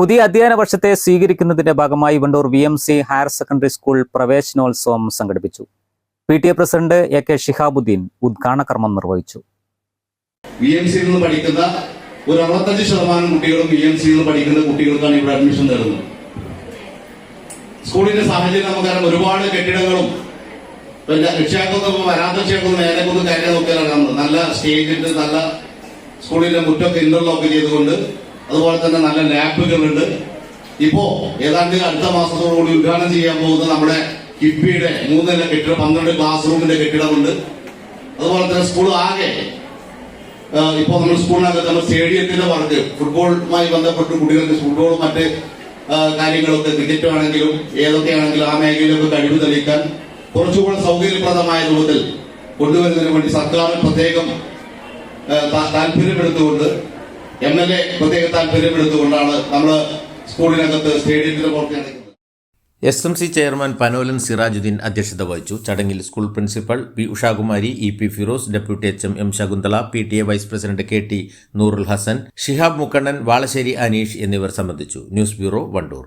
പുതിയ അധ്യയന വർഷത്തെ സ്വീകരിക്കുന്നതിന്റെ ഭാഗമായി Wandoor V M C higher secondary school പ്രവേശനോത്സവം സംഘടിപ്പിച്ചു. P T A president A K Shihabuddin ഉദ്ഘാടന കർമ്മം നിർവഹിച്ചു. വി എം സിയിൽ നിന്ന് പഠിക്കുന്ന ഒരു അറുപത്തഞ്ച് ശതമാനം കുട്ടികളും വി എം സിയിൽ നിന്ന് പഠിക്കുന്ന കുട്ടികൾക്കാണ് ഇവിടെ അഡ്മിഷൻ തരുന്നത് സ്കൂളിന്റെ സാഹചര്യം നമുക്കറിയാം ഒരുപാട് കെട്ടിടങ്ങളും പിന്നെ രക്ഷാക്കൊന്നും വരാത്ത രക്ഷാക്കൊന്നും നേരെ കൊന്നും കാര്യം നോക്കിയാൽ കാണുന്നത് നല്ല സ്റ്റേജിന്റെ നല്ല സ്കൂളിന്റെ മുറ്റൊക്കെ ഇന്റർലോക്ക് ചെയ്തുകൊണ്ട് അതുപോലെ തന്നെ നല്ല ലാബുകളുണ്ട്. ഇപ്പോ ഏതാണ്ട് അടുത്ത മാസത്തോടുകൂടി ഉദ്ഘാടനം ചെയ്യാൻ പോകുന്ന നമ്മുടെ കിഫ്ബിയുടെ മൂന്നര കെട്ടിടം പന്ത്രണ്ട് ക്ലാസ് റൂമിന്റെ കെട്ടിടമുണ്ട്. അതുപോലെ തന്നെ സ്കൂൾ ആകെ ഇപ്പോ നമ്മൾ സ്കൂളിനകത്ത് നമ്മൾ സ്റ്റേഡിയത്തിന്റെ വർക്ക് ഫുട്ബോളുമായി ബന്ധപ്പെട്ട് കുട്ടികൾക്ക് ഫുട്ബോളും മറ്റ് കാര്യങ്ങളൊക്കെ ക്രിക്കറ്റ് ആണെങ്കിലും ഏതൊക്കെയാണെങ്കിലും ആ മേഖലയിലൊക്കെ കഴിവ് തെളിയിക്കാൻ കുറച്ചുകൂടെ സൗകര്യപ്രദമായ രൂപത്തിൽ കൊണ്ടുവരുന്നതിന് വേണ്ടി സർക്കാർ പ്രത്യേകം താല്പര്യമെടുത്തുകൊണ്ട് എം എൽ എ പ്രത്യേക താല്പര്യമെടുത്തുകൊണ്ടാണ് നമ്മൾ സ്കൂളിനകത്ത് സ്റ്റേഡിയത്തിൽ പുറത്ത് നടക്കുന്നത് S M C chairman Panolan Sirajuddin അധ്യക്ഷത വഹിച്ചു. ചടങ്ങിൽ school principal P Ushakumari E P Firoz deputy H M M Shakuntala P T A vice president K T Noorul Hassan Shihab Mukkannan Valassery Aneesh എന്നിവർ സംബന്ധിച്ചു. News bureau Wandoor.